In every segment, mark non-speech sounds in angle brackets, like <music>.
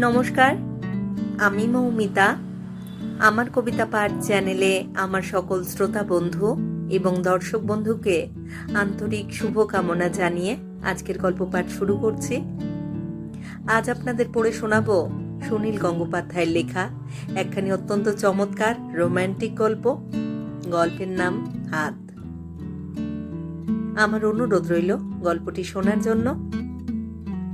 নমস্কার, আমি মৌমিতা। আমার কবিতা পাঠ চ্যানেলে আমার সকল শ্রোতা বন্ধু এবং দর্শক বন্ধুকে আন্তরিক শুভকামনা জানিয়ে আজকের গল্প পাঠ শুরু করছি। আজ আপনাদের পড়ে শোনাবো সুনীল গঙ্গোপাধ্যায়ের লেখা একখানি অত্যন্ত চমৎকার রোম্যান্টিক গল্প। গল্পের নাম হাত। আমার অনুরোধ রইল গল্পটি শোনার জন্য।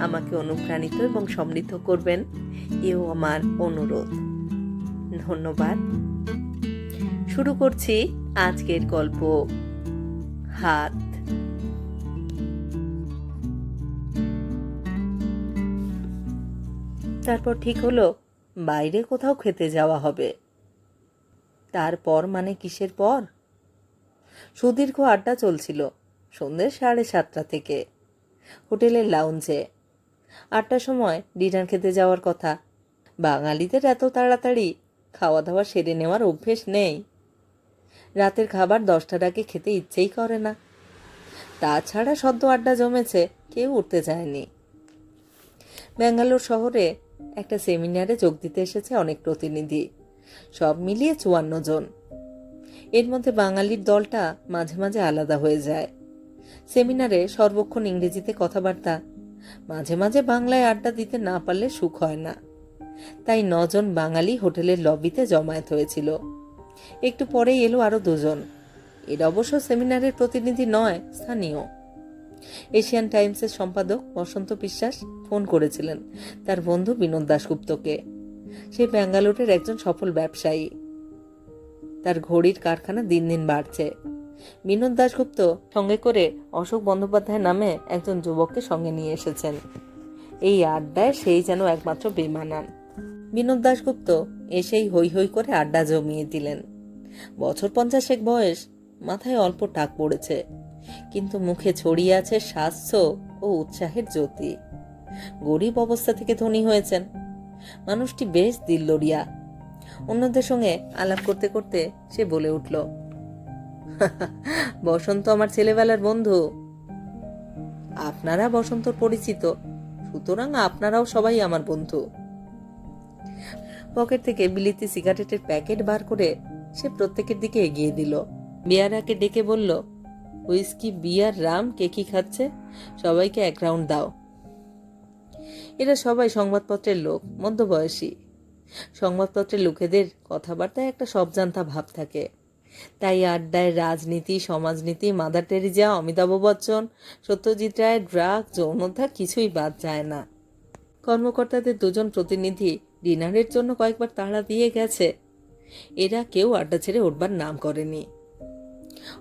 আমাকে অনুপ্রাণিত এবং সমৃদ্ধ করবেন। এও আমার অনুরোধ। ধন্যবাদ। শুরু করছি আজকের গল্প। হাত। তারপর ঠিক হলো, বাইরে কোথাও খেতে যাওয়া হবে। তারপর মানে কিসের পর? সুদীর্ঘ আড্ডা চলছিল, সন্ধ্যে সাড়ে সাতটা থেকে। হোটেলের লাউঞ্জে। আটটার সময় ডিনার খেতে যাওয়ার কথা। বাঙালিদের এত তাড়াতাড়ি খাওয়া দাওয়া সেরে নেওয়ার অভ্যেস নেই। রাতের খাবার দশটার আগে খেতে ইচ্ছেই করে না। তাছাড়া সদ্য আড্ডা জমেছে, কেউ উঠতে চায়নি ব্যাঙ্গালোর শহরে একটা সেমিনারে যোগ দিতে এসেছে অনেক প্রতিনিধি। সব মিলিয়ে চুয়ান্ন জন। এর মধ্যে বাঙালির দলটা মাঝে মাঝে আলাদা হয়ে যায়। সেমিনারে সর্বক্ষণ ইংরেজিতে কথাবার্তা। মাঝে মাঝে বাংলায় আড্ডা দিতে না পারলে সুখ হয় না। তাই নজন বাঙালি হোটেলের লবিতে জমায়েত হয়েছিল। একটু পরেই এলো আরও দুজন। এর অবশ্য সেমিনারের প্রতিনিধি নয়, স্থানীয়। এশিয়ান টাইমসের সম্পাদক বসন্ত বিশ্বাস ফোন করেছিলেন তার বন্ধু বিনোদ দাশগুপ্তকে। সে ব্যাঙ্গালোরের একজন সফল ব্যবসায়ী। তার ঘড়ির কারখানা দিন দিন বাড়ছে। বিনোদ দাশগুপ্ত সঙ্গে করে অশোক বন্দ্যোপাধ্যায় নামে একজন যুবককে সঙ্গে নিয়ে এসেছেন। এই আড্ডায় সেই যেন একমাত্র বেমানান। বিনোদ দাশগুপ্ত এসেই হই হই করে আড্ডা জমিয়ে দিলেন। বছর পঞ্চাশেক বয়স, মাথায় অল্প টাক পড়েছে, কিন্তু মুখে ছড়িয়ে আছে স্বাস্থ্য ও উৎসাহের জ্যোতি। গরিব অবস্থা থেকে ধনী হয়েছেন। মানুষটি বেশ দিল্লরিয়া। অন্যদের সঙ্গে আলাপ করতে করতে সে বলে উঠল <laughs> বসন্ত আমার ছেলেবেলার বন্ধু। আপনারা বসন্তর পরিচিত, সুতরাং আপনারাও সবাই আমার বন্ধু। পকেট থেকে বিলিতি সিগারেটের প্যাকেট বার করে সে প্রত্যেকের দিকে এগিয়ে দিল। বিয়ারাকে ডেকে বলল, হুইস্কি, বিয়ার, রাম, কে কি খাচ্ছে? সবাইকে এক রাউন্ড দাও। এরা সবাই সংবাদপত্রের লোক, মধ্যবয়সী। সংবাদপত্রের লোকেদের কথাবার্তায় একটা সবজান্তা ভাব থাকে। তাই আড্ডায় রাজনীতি, সমাজনীতি, Mother Teresa, Amitabh Bachchan, Satyajit Ray, drug, যৌনতা কিছুই বাদ যায় না। কর্মকর্তাদের দুজন প্রতিনিধি ডিনারের জন্য কয়েকবার তাড়া দিয়ে গেছে। এরা কেউ আড্ডা ছেড়ে উঠবার নাম করেনি।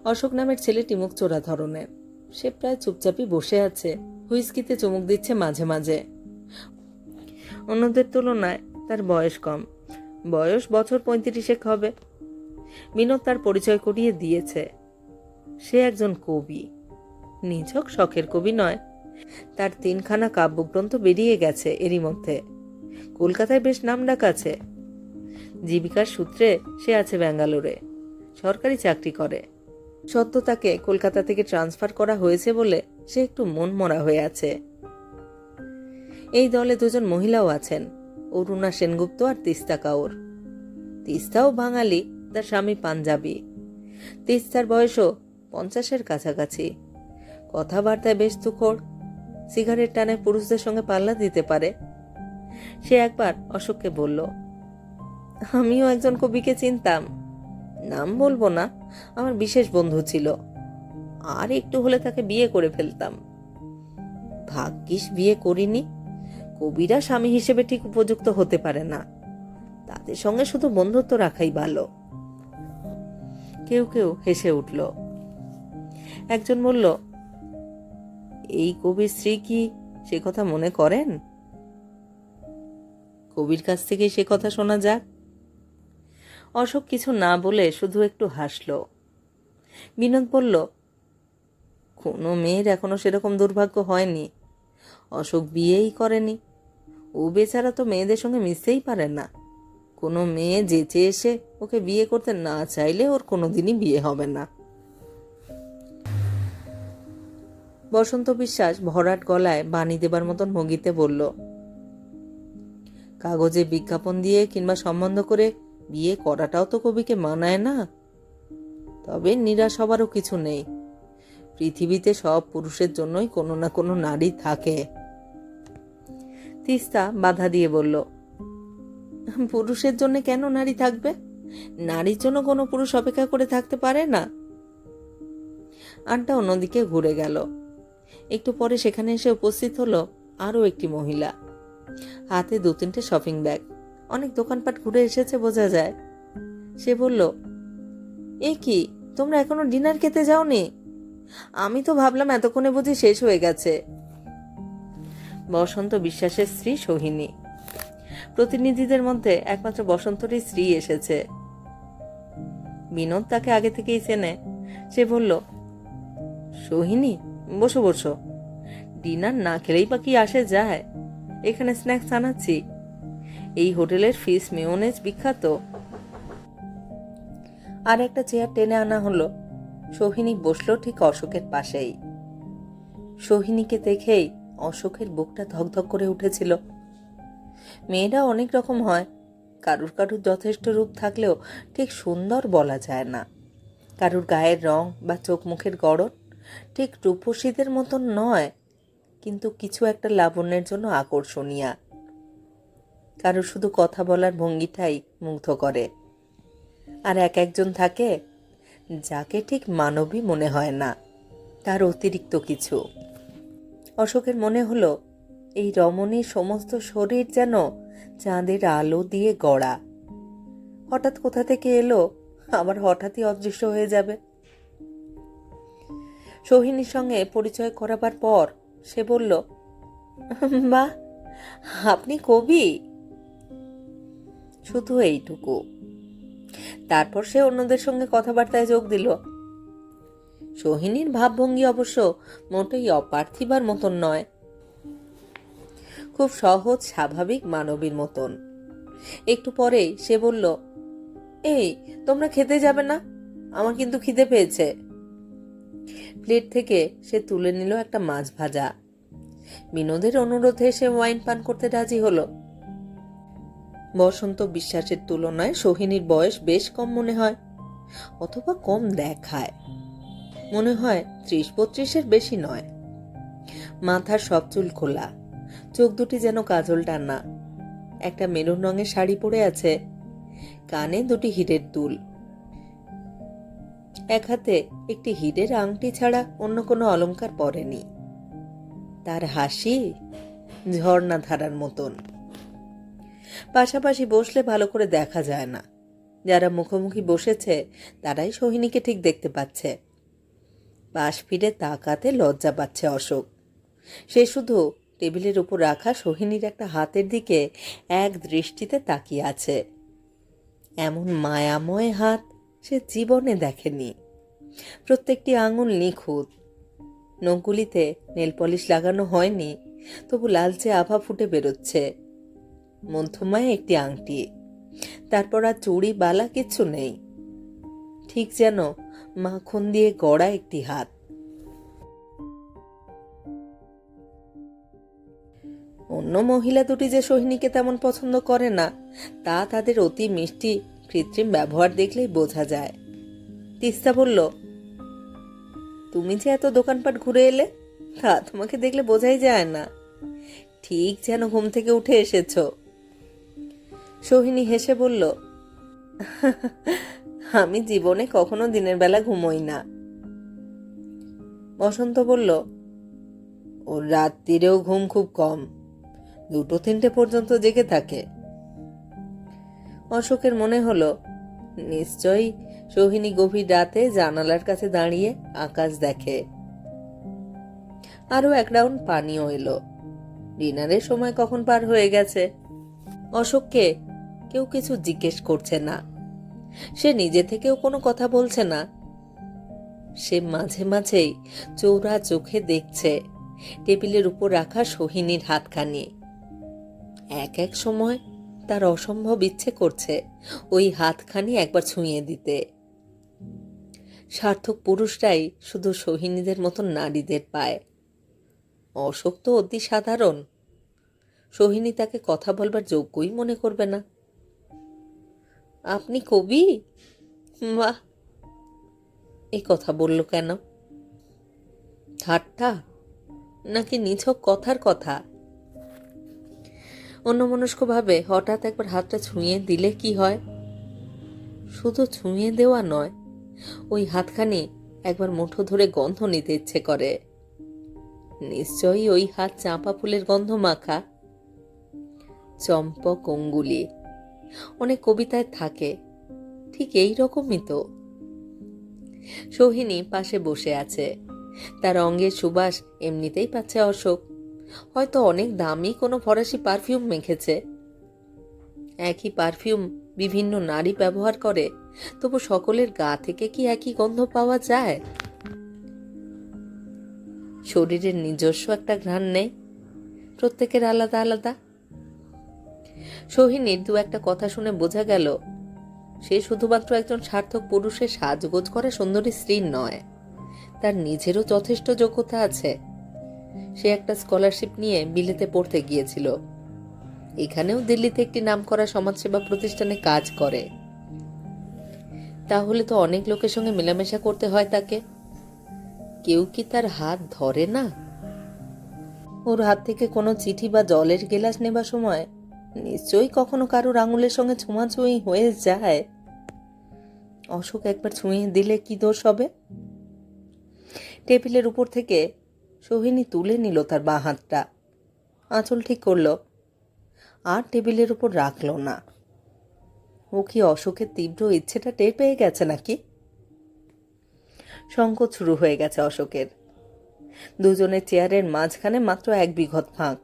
অশোক নামের ছেলেটি মুখ চোরা ধরনের। সে প্রায় চুপচাপই বসে আছে। হুইস্কিতে চুমুক দিচ্ছে মাঝে মাঝে। অন্যদের তুলনায় তার বয়স কম। বয়স বছর পঁয়ত্রিশেক হবে। বিনোদ তার পরিচয় করিয়ে দিয়েছে। সে একজন কবি। নিছক শখের কবি নয়। তার তিনখানা কাব্যগ্রন্থ বেরিয়ে গেছে এরই মধ্যে। কলকাতায় বেশ নামডাক আছে। জীবিকার সূত্রে সে আছে ব্যাঙ্গালোরে। সরকারি চাকরি করে। সত্য তাকে কলকাতা থেকে ট্রান্সফার করা হয়েছে বলে সে একটু মন মরা হয়ে আছে। এই দলে দুজন মহিলাও আছেন। অরুণা সেনগুপ্ত আর তিস্তা কাউর। তিস্তাও বাঙালি তার স্বামী পাঞ্জাবি। তিস্তার বয়সও পঞ্চাশের কাছাকাছি। কথাবার্তায় বেশ তুখোড়। সিগারেট টানে পুরুষদের সঙ্গে পাল্লা দিতে পারে। সে একবার অশোককে বলল, আমিও একজন কবিকে চিনতাম। নাম বলব না, আমার বিশেষ বন্ধু ছিল। আর একটু হলে তাকে বিয়ে করে ফেলতাম। ভাগ্যিস বিয়ে করিনি। কবিরা স্বামী হিসেবে ঠিক উপযুক্ত হতে পারে না। তাদের সঙ্গে শুধু বন্ধুত্ব রাখাই ভালো। কেউ কেউ হেসে উঠল। একজন বলল, এই কবির স্ত্রী কি সে কথা মনে করেন? কবির কাছ থেকে সে কথা শোনা যাক। অশোক কিছু না বলে শুধু একটু হাসল। বিনোদ বলল, কোনো মেয়ের এখনও সেরকম দুর্ভাগ্য হয়নি। অশোক বিয়েই করেনি। ও বেচারা তো মেয়েদের সঙ্গে মিশতেই পারে না। কোনো মেয়ে যেচে এসে ওকে বিয়ে করতে না চাইলে ওর কোনোদিনই বিয়ে হবে না। বসন্ত বিশ্বাস ভরাট গলায় বাণী দেবার মতন ভঙ্গিতে বলল, কাগজে বিজ্ঞাপন দিয়ে কিংবা সম্বন্ধ করে বিয়ে করাটাও তো কবিকে মানায় না। তবে নিরাশ হবারও কিছু নেই। পৃথিবীতে সব পুরুষের জন্যই কোনো না কোনো নারী থাকে। তিস্তা বাধা দিয়ে বলল, পুরুষের জন্য কেন নারী থাকবে? নারীর জন্য কোনো পুরুষ অপেক্ষা করে থাকতে পারে না। আনটা অন্যদিকে ঘুরে গেল। একটু পরে সেখানে এসে উপস্থিত হলো আরও একটি মহিলা। হাতে দু তিনটে শপিং ব্যাগ অনেক দোকানপাট ঘুরে এসেছে বোঝা যায়। সে বলল, এ কি, তোমরা এখনও ডিনার খেতে যাওনি? আমি তো ভাবলাম এতক্ষণে বুঝি শেষ হয়ে গেছে। বসন্ত বিশ্বাসের স্ত্রী সোহিনী। প্রতিনিধিদের মধ্যে একমাত্র বসন্তরই স্ত্রী এসেছে। বিনোদ তাকে আগে থেকেই চেনে। সে বলল, সোহিনী, বসো বসো। ডিনার না খেলেই বা কি আসে যায়? এখানে স্ন্যাক্স আনাচ্ছি। এই হোটেলের ফিস মেয়োনেজ বিখ্যাত। আর একটা চেয়ার টেনে আনা হলো। সোহিনী বসল ঠিক অশোকের পাশেই। সোহিনীকে দেখেই অশোকের বুকটা ধকধক করে উঠেছিল। মেয়েরা অনেক রকম হয়। কারুর কারুর যথেষ্ট রূপ থাকলেও ঠিক সুন্দর বলা যায় না। কারুর গায়ের রং বা চোখ মুখের গড়ন ঠিক রূপসীদের মতন নয়, কিন্তু কিছু একটা লাবণ্যের জন্য আকর্ষণীয়। কারও শুধু কথা বলার ভঙ্গিটাই মুগ্ধ করে। আর এক একজন থাকে যাকে ঠিক মানবী মনে হয় না, তার অতিরিক্ত কিছু। অশোকের মনে হলো, এই রমণীর সমস্ত শরীর যেন চাঁদের আলো দিয়ে গড়া। হঠাৎ কোথা থেকে এলো? আবার হঠাৎই অদৃশ্য হয়ে যাবে। সোহিনীর সঙ্গে পরিচয় করাবার পর সে বলল বাহ আপনি কবি? শুধু এইটুকু। তারপর সে অন্যদের সঙ্গে কথাবার্তায় যোগ দিল। সোহিনীর ভাবভঙ্গি অবশ্য মোটেই অপার্থিবার মতন নয়। খুব সহজ, স্বাভাবিক মানবীর মতন। একটু পরেই সে বলল, এই, তোমরা খেতে যাবে না? আমার কিন্তু খিদে পেয়েছে। প্লেট থেকে সে তুলে নিল একটা মাছ ভাজা। বিনোদের অনুরোধে সে ওয়াইন পান করতে রাজি হলো। বসন্ত বিশ্বাসের তুলনায় সোহিনীর বয়স বেশ কম মনে হয়, অথবা কম দেখায়। মনে হয় ত্রিশ বত্রিশের বেশি নয়। মাথার সব চুল খোলা। চোখ দুটি যেন কাজল টানা। একটা মেরুন রঙের শাড়ি পরে আছে, কানে দুটি হিরের দুল। এক হাতে একটি হিরের আংটি ছাড়া অন্য কোনো অলংকার পরেনি। তার হাসি ঝর্ণা ধারার মতন। পাশাপাশি বসলে ভালো করে দেখা যায় না। যারা মুখোমুখি বসেছে, তারাই সোহিনীকে ঠিক দেখতে পাচ্ছে। পাশ ফিরে তাকাতে লজ্জা পাচ্ছে অশোক। সে শুধু টেবিলের উপর রাখা সোহিনীর একটা হাতের দিকে এক দৃষ্টিতে তাকিয়ে আছে। এমন মায়াময় হাত সে জীবনে দেখেনি। প্রত্যেকটি আঙুল নিখুঁত। নখগুলিতে নেল পলিশ লাগানো হয়নি, তবু লালচে আভা ফুটে বেরোচ্ছে। মধ্যমায় একটি আংটি। তারপর আর চুড়ি, বালা কিছু নেই। ঠিক যেন মাখন দিয়ে গড়া একটি হাত। অন্য মহিলা দুটি যে সোহিনীকে তেমন পছন্দ করে না, তা তাদের অতি মিষ্টি, কৃত্রিম ব্যবহার দেখলেই বোঝা যায়। তিস্তা বলল, তুমি যে এত দোকানপাট ঘুরে এলে, তা তোমাকে দেখলে বোঝাই যায় না। ঠিক যেন ঘুম থেকে উঠে এসেছ। সোহিনী হেসে বলল, আমি জীবনে কখনো দিনের বেলা ঘুমোই না। বসন্ত বলল, ও রাত্রিরেও ঘুম খুব কম। দুটো তিনটে পর্যন্ত জেগে থাকে। অশোকের মনে হলো, নিশ্চয়ই সোহিনী গভীর রাতে জানালার কাছে দাঁড়িয়ে আকাশ দেখে। আরও এক রাউন্ড পানিও এলো। ডিনারের সময় কখন পার হয়ে গেছে? অশোককে কেউ কিছু জিজ্ঞেস করছে না। সে নিজে থেকেও কোনো কথা বলছে না। সে মাঝে মাঝেই চৌরা চোখে দেখছে। টেবিলের উপর রাখা সোহিনীর হাতখানি। এক এক সময় তার অসম্ভব ইচ্ছে করছে ওই হাতখানি একবার ছুঁয়ে দিতে। সার্থক পুরুষরাই শুধু সোহিনীদের মতন নারীদের পায়। অশোক তো অতি সাধারণ। সোহিনী তাকে কথা বলবার যোগ্যই মনে করবে না। আপনি কবি? বাহ! এ কথা বলল কেন? ঠাট্টা? নাকি নিছক কথার কথা? অন্যমনস্কভাবে হঠাৎ একবার হাতটা ছুঁয়ে দিলে কি হয়? শুধু ছুঁয়ে দেওয়া নয়, ওই হাতখানি একবার মুঠো ধরে গন্ধ নিতে ইচ্ছে করে। নিশ্চয়ই ওই হাত চাঁপা ফুলের গন্ধ মাখা। চম্পক অঙ্গুলি। অনেক কবিতায় থাকে, ঠিক এই রকমই তো। সোহিনী পাশে বসে আছে। তার অঙ্গের সুবাস এমনিতেই পাচ্ছে অশোক। হয়তো অনেক দামি কোনো ফরাসি পারফিউম মেখেছে। একই পারফিউম বিভিন্ন নারী ব্যবহার করে, তবু সকলের গা থেকে কি একই গন্ধ পাওয়া যায়? শরীরের নিজস্ব একটা ঘ্রাণ নেই, প্রত্যেকের আলাদা আলাদা। সোহিনীর দু একটা কথা শুনে বোঝা গেল, সে শুধুমাত্র একজন সার্থক পুরুষের সাজগোজ করা সুন্দরী স্ত্রী নয়, তার নিজেরও যথেষ্ট যোগ্যতা আছে। সে একটা স্কলারশিপ নিয়ে বিলেতে পড়তে গিয়েছিল। এখানেও দিল্লিতে একটি নামকরা সমাজসেবা প্রতিষ্ঠানে কাজ করে। তাহলে তো অনেক লোকের সঙ্গে মেলামেশা করতে হয় তাকে। কেউ কি তার হাত ধরে না? ওর হাত থেকে কোনো চিঠি বা জলের গেলাস নেবার সময় নিশ্চয়ই কখনো কারোর আঙুলের সঙ্গে ছোঁয়াছুঁই হয়ে যায়। অশোক একবার ছুঁয়ে দিলে কি দোষ হবে? টেবিলের উপর থেকে সোহিনী তুলে নিল তার বাঁ হাতটা। আঁচল ঠিক করল। আর টেবিলের উপর রাখল না। ও কি অশোকের তীব্র ইচ্ছেটা টের পেয়ে গেছে নাকি? সংকোচ শুরু হয়ে গেছে অশোকের। দুজনের চেয়ারের মাঝখানে মাত্র এক বিঘত ফাঁক।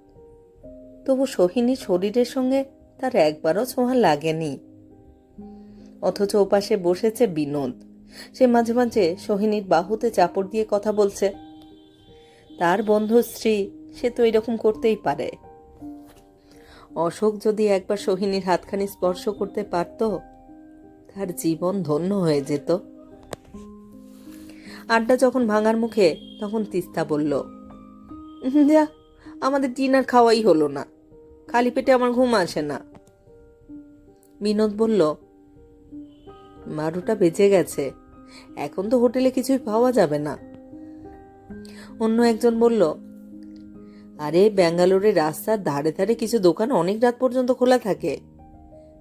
তবু সোহিনীর শরীরের সঙ্গে তার একবারও ছোঁয়া লাগেনি। অথচ ওপাশে বসেছে বিনোদ। সে মাঝে মাঝে সোহিনীর বাহুতে চাপড় দিয়ে কথা বলছে। তার বন্ধু স্ত্রী সে তো এরকম করতেই পারে। অশোক যদি একবার সোহিনীর হাতখানি স্পর্শ করতে পারত, তার জীবন ধন্য হয়ে যেত। আড্ডা যখন ভাঙার মুখে, তখন তিস্তা বলল, যা, আমাদের ডিনার খাওয়াই হলো না। খালি পেটে আমার ঘুম আসে না। বিনোদ বলল বারোটা বেজে গেছে। এখন তো হোটেলে কিছুই পাওয়া যাবে না। অন্য একজন বলল, আরে, ব্যাঙ্গালোরের রাস্তার ধারে ধারে কিছু দোকান অনেক রাত পর্যন্ত খোলা থাকে।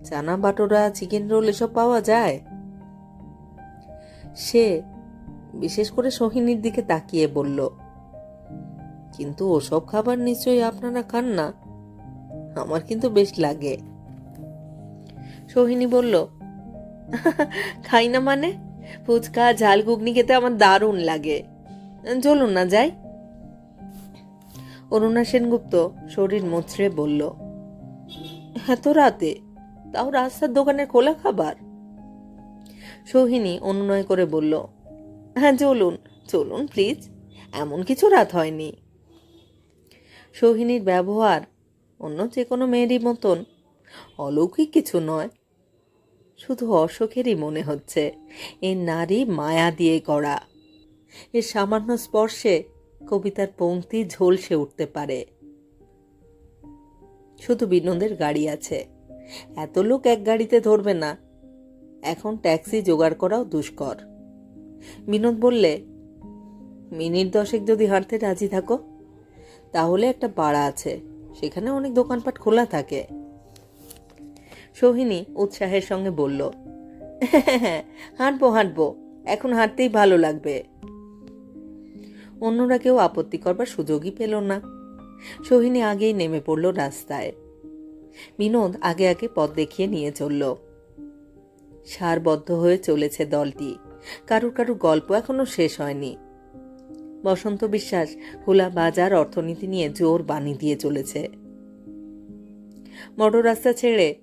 চানা বাটোরা, চিকেন রোল এসব পাওয়া যায়? সে বিশেষ করে সোহিনীর দিকে তাকিয়ে বলল, কিন্তু ওসব খাবার নিশ্চয়ই আপনারা খান না। আমার কিন্তু বেশ লাগে। সোহিনী বলল, খাই না মানে? ফুচকা, ঝাল, ঘুগনি খেতে আমার দারুণ লাগে। চলুন না, যাই। অরুণা সেনগুপ্ত শরীর মুচড়ে বলল, এত রাতে? তাও রাস্তার দোকানের খোলা খাবার? সোহিনী অনুনয় করে বলল হ্যাঁ চলুন চলুন, প্লিজ। এমন কিছু রাত হয়নি। সোহিনীর ব্যবহার অন্য যে কোনো মেয়েরই মতন অলৌকিক কিছু নয়। শুধু অশোকেরই মনে হচ্ছে, এ নারী মায়া দিয়ে গড়া। এর সামান্য স্পর্শে কবিতার পংক্তি ঝলসে উঠতে পারে। শুধু বিনোদের গাড়ি আছে। এত লোক এক গাড়িতে ধরবে না। এখন ট্যাক্সি জোগাড় করাও দুষ্কর। বিনোদ বললে, মিনিট দশেক যদি হাঁটতে রাজি থাকো, তাহলে একটা পাড়া আছে। সেখানে অনেক দোকানপাট খোলা থাকে। সোহিনী উৎসাহের সঙ্গে বলল হ্যাঁ হাঁটবো হাঁটবো। এখন হাঁটতেই ভালো লাগবে। অন্যরা কেউ আপত্তি করবার সুযোগই পেল না। সোহিনী আগেই নেমে পড়ল রাস্তায়। বিনোদ আগে আগে পথ দেখিয়ে নিয়ে চলল। সারবদ্ধ হয়ে চলেছে দলটি। কারুর কারুর গল্প এখনও শেষ হয়নি। বসন্ত বিশ্বাস খোলা বাজার অর্থনীতি নিয়ে জোর বাণী দিয়ে চলেছে। মোটর রাস্তা ছেড়ে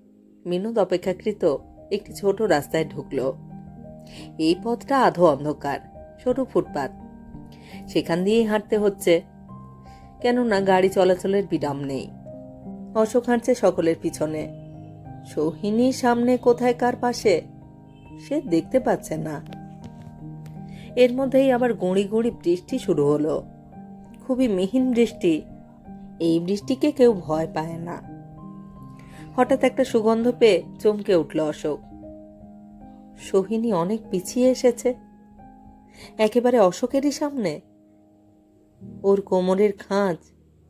বিনোদ অপেক্ষাকৃত একটি ছোট রাস্তায় ঢুকল। এই পথটা আধো অন্ধকার, সরু ফুটপাত। সেখান দিয়েই হাঁটতে হচ্ছে। কেননা গাড়ি চলাচলের বিরাম নেই। অশোক হাঁটছে সকলের পিছনে। সোহিনী সামনে কোথায় কার পাশে? সে দেখতে পাচ্ছে না। এর মধ্যেই আবার গুঁড়ি গুঁড়ি বৃষ্টি শুরু হলো। খুবই মিহিন বৃষ্টি। এই বৃষ্টিকে কেউ ভয় পায় না। হঠাৎ একটা সুগন্ধ পেয়ে চমকে উঠল অশোক। সোহিনী অনেক পিছিয়ে এসেছে। একেবারে অশোকেরই সামনে। ওর কোমরের খাঁজ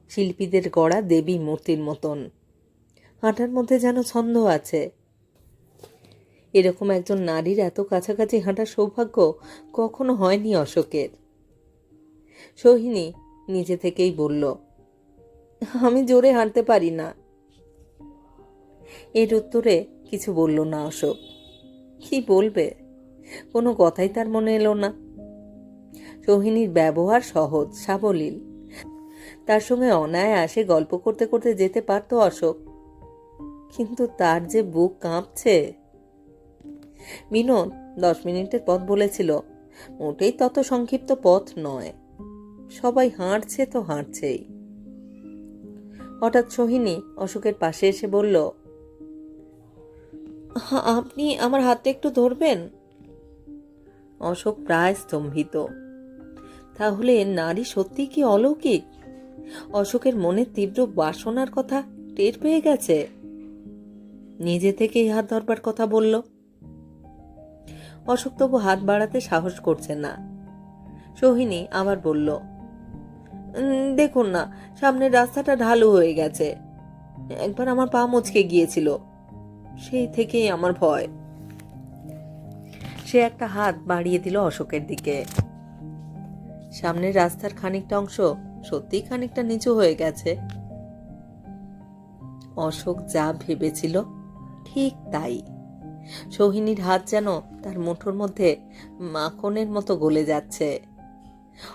শিল্পীদের গড়া দেবী মূর্তির মতন। হাঁটার মধ্যে যেন ছন্দ আছে। এরকম একজন নারীর এত কাছাকাছি হাঁটার সৌভাগ্য কখনো হয়নি অশোকের। সোহিনী নিজে থেকেই বলল, আমি জোরে হাঁটতে পারি না। এর উত্তরে কিছু বলল না অশোক। কি বলবে? কোনো কথাই তার মনে এলো না। সোহিনীর ব্যবহার সহজ, সাবলীল। তার সঙ্গে অনায়াসে গল্প করতে করতে যেতে পারত অশোক। কিন্তু তার যে বুক কাঁপছে। বিনোদ দশ মিনিটের পথ বলেছিল, মোটেই তত সংক্ষিপ্ত পথ নয়। সবাই হাঁটছে তো হাঁটছেই। হঠাৎ সোহিনী অশোকের পাশে এসে বলল "হা- আপনি আমার হাতটা একটু ধরবেন? অশোক প্রায় স্তম্ভিত। তাহলে নারী সত্যি কি অলৌকিক? অশোকের মনে তীব্র বাসনার কথা টের পেয়ে গেছে। নিজে থেকেই হাত ধরবার কথা বলল। অশোক তবু হাত বাড়াতে সাহস করছে না। সোহিনী আবার বলল দেখুন না, সামনের রাস্তাটা ঢালু হয়ে গেছে। একবার আমার পা মুচকে গিয়েছিল। সেই থেকেই আমার ভয়। সে একটা হাত বাড়িয়ে দিল অশোকের দিকে। সামনের রাস্তার খানিকটা অংশ সত্যিই খানিকটা নিচু হয়ে গেছে। অশোক যা ভেবেছিল ঠিক তাই। সোহিনীর হাত যেন তার মুঠোর মধ্যে মাখনের মতো গলে যাচ্ছে।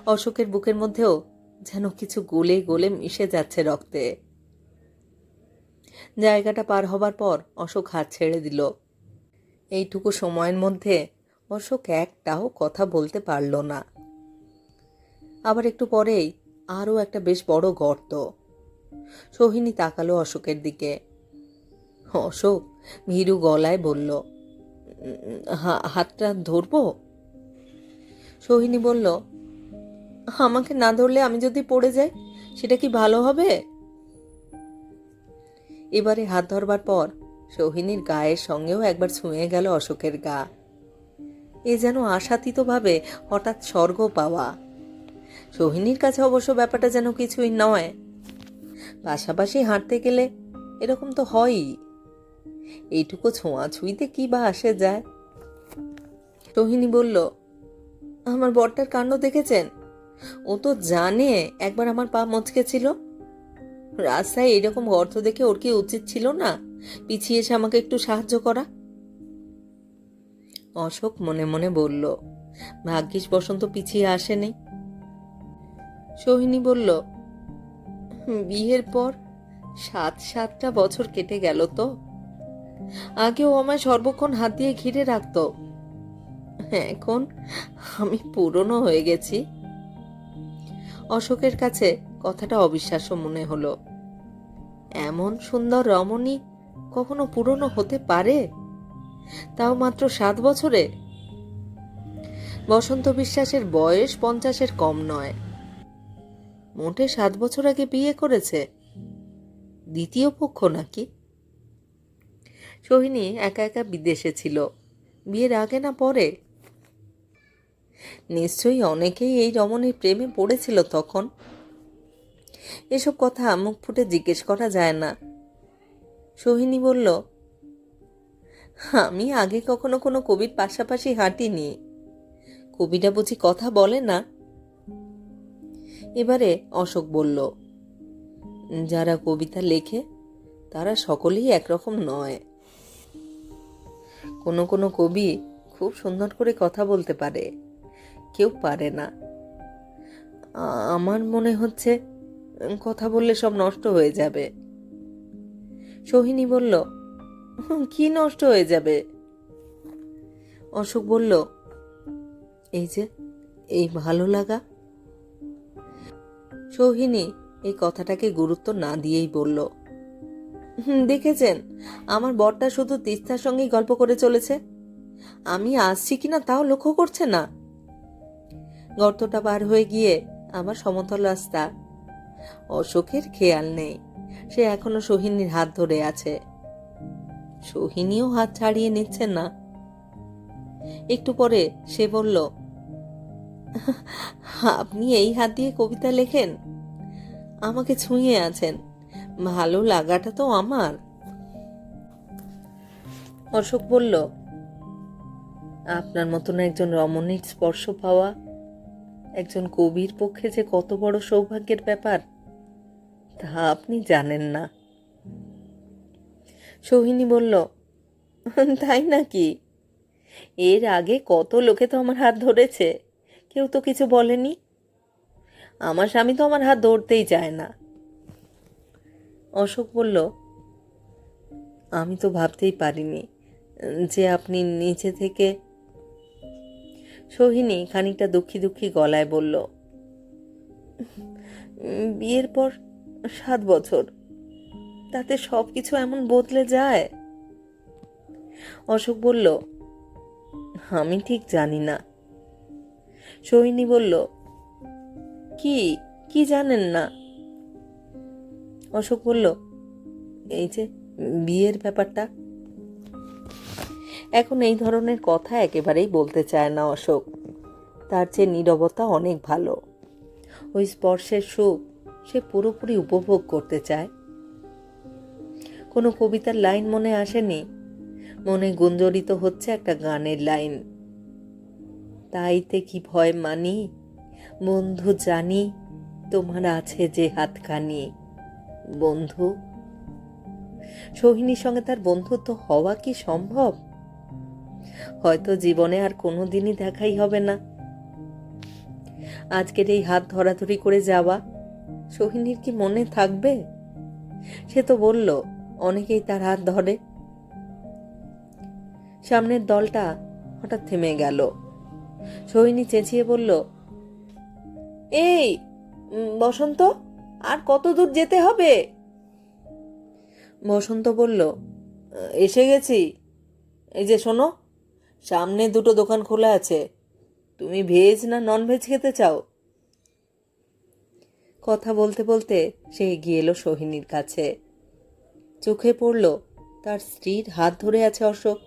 অশোকের বুকের মধ্যেও যেন কিছু গলে গলে মিশে যাচ্ছে রক্তে। জায়গাটা পার হবার পর অশোক হাত ছেড়ে দিল। এইটুকু সময়ের মধ্যে অশোক একটাও কথা বলতে পারল না। আবার একটু পরেই আরও একটা বেশ বড় গর্ত। সোহিনী তাকালো অশোকের দিকে। অশোক ভীরু গলায় বলল হাতটা ধরবো? সোহিনী বলল, আমাকে না ধরলে আমি যদি পড়ে যাই, সেটা কি ভালো হবে? এবারে হাত ধরবার পর সোহিনীর গায়ের সঙ্গেও একবার ছুঁয়ে গেল অশোকের গা। এ যেন আশাতীতভাবে হঠাৎ স্বর্গ পাওয়া সোহিনীর কাছে অবশ্য ব্যাপারটা যেন কিছুই নয়। পাশাপাশি হাঁটতে গেলে এরকম তো হয়ই। এইটুকু ছোঁয়াছুঁইতে কি বা আসে যায়? সোহিনী বলল, আমার বরটার কাণ্ড দেখেছেন? ও তো জানে একবার আমার পা মচকে ছিল। রাস্তায় এরকম গর্ত দেখে ওর কি উচিত ছিল না? পিছিয়ে এসে আমাকে একটু সাহায্য করা? অশোক মনে মনে বলল, ভাগ্যিস বসন্ত পিছিয়ে আসেনি। সোহিনী বলল, বিয়ের পর সাত সাতটা বছর কেটে গেল তো। আগে ও আমায় সর্বক্ষণ হাত দিয়ে ঘিরে রাখতো। এখন আমি পুরনো হয়ে গেছি। অশোকের কাছে কথাটা অবিশ্বাস্য মনে হলো। এমন সুন্দর রমণী কখনো পুরনো হতে পারে? তাও মাত্র সাত বছরে? বসন্ত বিশ্বাসের বয়স পঞ্চাশের কম নয়। মোটে সাত বছর আগে বিয়ে করেছে। দ্বিতীয় পক্ষ নাকি? সোহিনী একা একা বিদেশে ছিল। বিয়ের আগে না পরে? নিশ্চয়ই অনেকেই এই রমণীর প্রেমে পড়েছিল তখন। এসব কথা মুখ ফুটে জিজ্ঞেস করা যায় না। সোহিনী বলল, আমি আগে কখনো কোনো কবির পাশাপাশি হাঁটিনি। কবিরা বুঝি কথা বলে না? এবারে অশোক বলল যারা কবিতা লেখে তারা সকলেই একরকম নয়। কোনো কোনো কবি খুব সুন্দর করে কথা বলতে পারে কেউ পারে না। আমার মনে হচ্ছে কথা বললে সব নষ্ট হয়ে যাবে। সোহিনী বলল "হুম, কি নষ্ট হয়ে যাবে? অশোক বলল এই যে এই ভালো লাগা সোহিনী এই কথাটাকে গুরুত্ব না দিয়েই বলল "হুম, দেখেছেন আমার বরটা শুধু তিস্তার সঙ্গেই গল্প করে চলেছে। আমি আসছি কিনা তাও লক্ষ্য করছে না। গর্তটা পার হয়ে গিয়ে আমার সমতল রাস্তা। অশোকের খেয়াল নেই সে এখনও সোহিনীর হাত ধরে আছে। সোহিনীও হাত ছাড়িয়ে নিচ্ছে না। একটু পরে সে বলল আপনি এই হাত দিয়ে কবিতা লেখেন? আমাকে ছুঁয়ে আছেন। ভালো লাগাটা তো আমার। অশোক বলল, আপনার মতন একজন রমণীর স্পর্শ পাওয়া, একজন কবির পক্ষে যে কত বড় সৌভাগ্যের ব্যাপার, তা আপনি জানেন না। সোহিনী বলল, তাই নাকি? এর আগে কত লোকে তো আমার হাত ধরেছে। কেউ তো কিছু বলেনি। আমার স্বামী তো আমার হাত ধরতেই চায় না। অশোক বলল, আমি তো ভাবতেই পারিনি যে আপনি নিচে থেকে সোহিনী খানিকটা দুঃখী দুঃখী গলায় বলল, বিয়ের পর সাত বছর, তাতে সব কিছু এমন বদলে যায়? অশোক বলল, আমি ঠিক জানি না। সোহিনী বলল, কি কি জানেন না? অশোক বলল, এই যে বিয়ের ব্যাপারটা। এখন এই ধরনের কথা একেবারেই বলতে চায় না অশোক। তার চেয়ে নীরবতা অনেক ভালো। ওই স্পর্শের সুখ সে পুরোপুরি উপভোগ করতে চায়। কোনো কবিতার লাইন মনে আসেনি। মনে গুঞ্জরিত হচ্ছে একটা গানের লাইন। তাইতে কি ভয় মানি? বন্ধু জানি তোমার আছে যে হাতখানি। বন্ধু? সোহিনীর সঙ্গে তার বন্ধুত্ব হওয়া কি সম্ভব? হয়তো জীবনে আর কোনো দিনই দেখাই হবে না। আজকের এই হাত ধরাধরি করে যাওয়া সোহিনীর কি মনে থাকবে? সে তো বলল, অনেকেই তার হাত ধরে। সামনের দলটা হঠাৎ থেমে গেল। সোহিনী চেঁচিয়ে বলল, এই বসন্ত, আর কত দূর যেতে হবে? বসন্ত বলল, এসে গেছি। এই যে শোনো, সামনে দুটো দোকান খোলা আছে। তুমি ভেজ না নন ভেজ খেতে চাও? কথা বলতে বলতে সে এগিয়ে এলো সোহিনীর কাছে। চোখে পড়ল তার স্ত্রীর হাত ধরে আছে অশোক।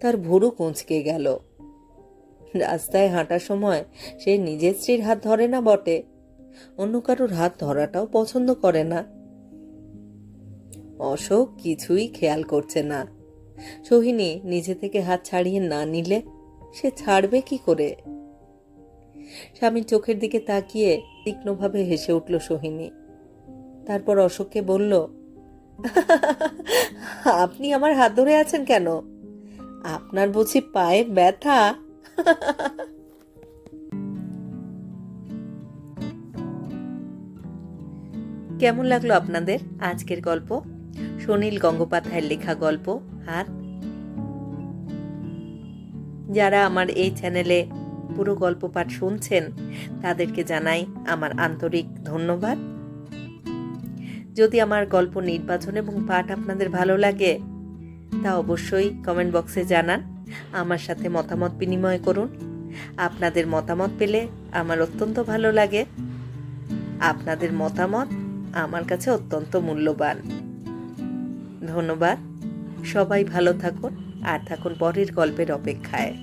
তার ভুরু কুঁচকে গেল। রাস্তায় হাঁটার সময় সে নিজের স্ত্রীর হাত ধরে না বটে। অন্য কারোর হাত ধরাটাও পছন্দ করে না। অশোক কিছুই খেয়াল করছে না। সোহিনী নিজে থেকে হাত ছাড়িয়ে না নিলে সে ছাড়বে কি করে? স্বামীর চোখের দিকে তাকিয়ে তীক্ষ্ণভাবে হেসে উঠল সোহিনী। তারপর অশোককে বলল, আপনি আমার হাত ধরে আছেন কেন? আপনার বুঝি পায়ে ব্যথা? <laughs> কেমন লাগল আপনাদের আজকের গল্প? সুনীল গঙ্গোপাধ্যায়ের লেখা গল্প হাত যারা আমার এই চ্যানেলে পুরো গল্প পাঠ শুনছেন, তাদেরকে জানাই আমার আন্তরিক ধন্যবাদ। যদি আমার গল্প নির্বাচন এবং পাঠ আপনাদের ভালো লাগে, তা অবশ্যই কমেন্ট বক্সে জানান। আমার সাথে মতামত বিনিময় করুন। আপনাদের মতামত পেলে আমার অত্যন্ত ভালো লাগে। আপনাদের মতামত আমার কাছে অত্যন্ত মূল্যবান। ধন্যবাদ। সবাই ভালো থাকুন, আর থাকুন পরের গল্পের অপেক্ষায়।